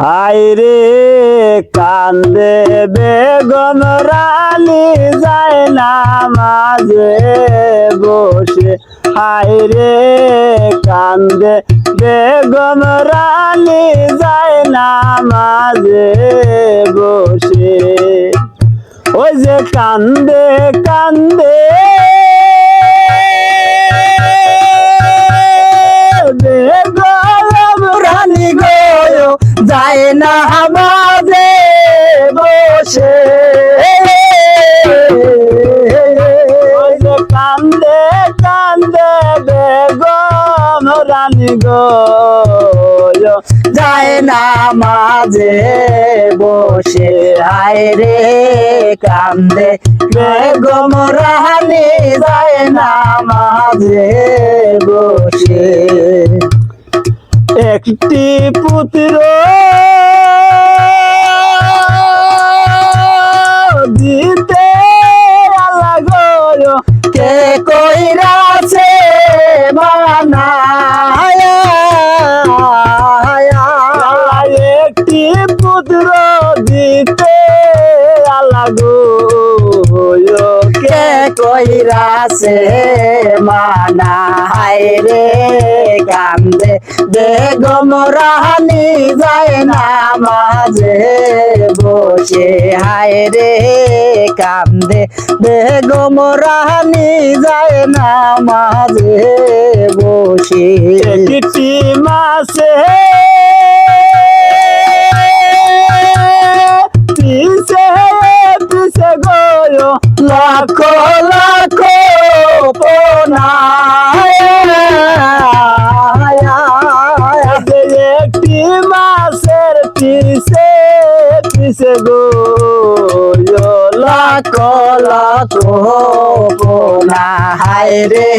High রে কান্দে বেগম, রানী যায় না মাঝে বসে। হাই রে কান্দে বেগম, রানী যায় না মাঝে বসে। ওই যে কান্দে কান্দে না বসে। কান্দে কান্দে বেগম রানী গো যায় না বসে আয় রে কান্দে বেগম রানী। যায় না বসে। একটি পুত্র লাগো কে কইরাছে, মানা হায় রে কান্দে। বেগম রানী যায় না মাঝে, বসে হায় রে কান্দে। বেগম রানী যায় না মাঝে, বসে লাখো লাখো একটি মাসের পিছে পিছে গyo লাখো লাখো পোনা হায় রে,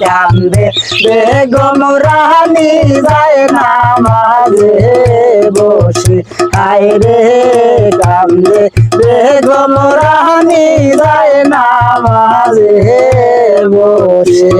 কান্দে বেগম রানী যায় না মাঝে বসে। হায় রে, কান্দে বেগম রানী যায় নামাজে বসে।